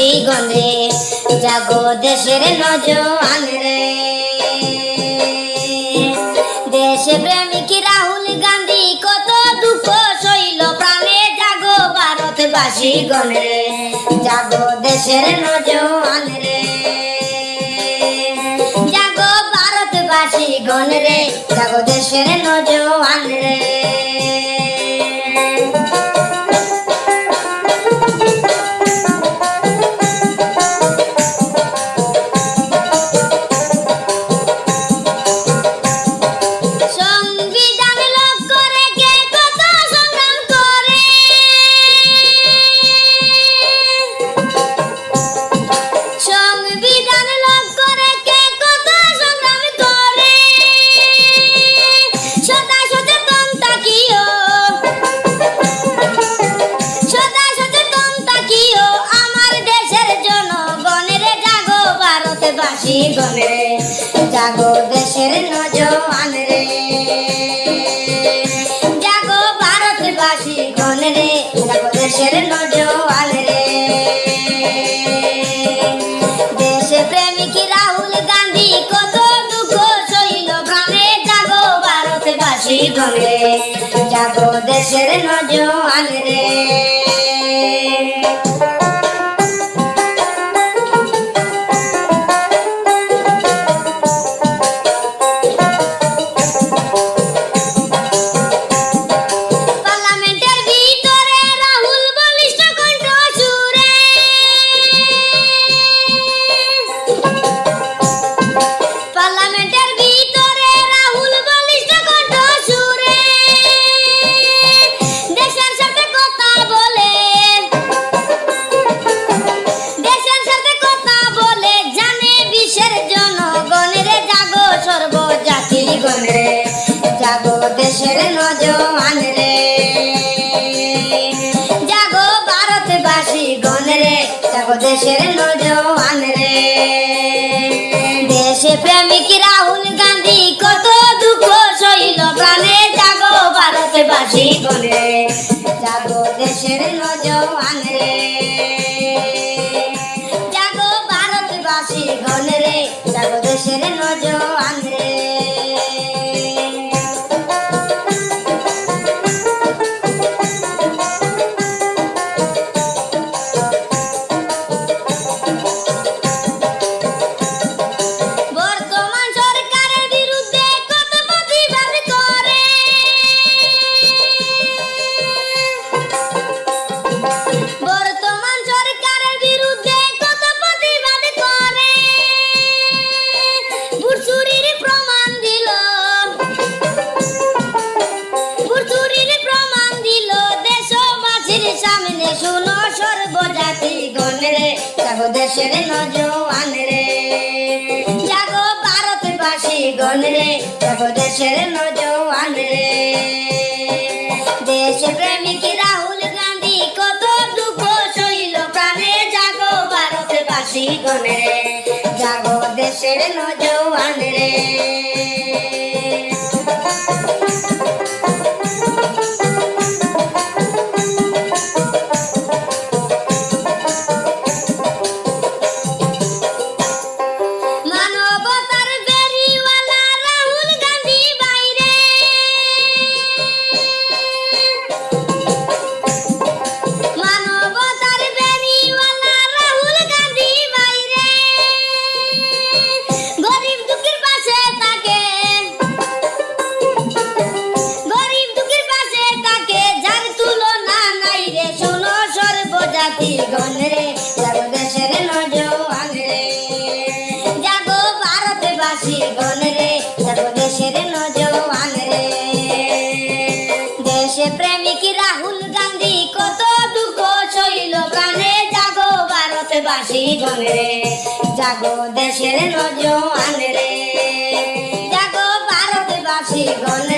ভারতবাসী গণে জাগো দেশের নজওয়ান রে। দেশ প্রেমিক রাহুল গান্ধী কত দুঃখ সইল, প্রাণে জাগো ভারতবাসী গণে জাগো দেশের নজওয়ান রে। জাগো ভারতবাসী গণ রে, জাগো দেশের নজওয়ান রে। ভারতবাসী গণে জাগো দেশের নজওয়ান রে। জাগো ভারতবাসী গণ রে, জাগো দেশের নজওয়ান রে। দেশ প্রেমিক রাহুল গান্ধী কত দুঃখ সইল প্রাণে, জাগো ভারতবাসী গণ রে, জাগো দেশের নজওয়ান রে। দেশের নজওয়ান রে জাগো ভারতবাসী গণ রে জাগো দেশের নজওয়ান রে দেশে প্রেমিক রাহুল গান্ধী কত দুঃখ সইল প্রাণে, জাগো ভারতবাসী গণ রে জাগো দেশের নজওয়ান রে গণরে জাগো দেশের নজওয়ান রে। জাগো ভারতবাসী গণ রে জাগো দেশের নজওয়ান রে। দেশ প্রেমিক রাহুল গান্ধী, কত দুঃখ সইল প্রাণে জাগো ভারতবাসী গণ রে জাগো দেশের নজওয়ান রে। সর্বজাতি রে জাগো দেশের নজওয়ান রে জাগো ভারতবাসী গণ রে জাগো দেশের নজওয়ান রে দেশে প্রেমিক রাহুল গান্ধী, কত দুঃখ সইল প্রাণে। জাগো ভারতবাসী গণ রে জাগো দেশের নজওয়ান রে জাগো ভারতবাসী গণ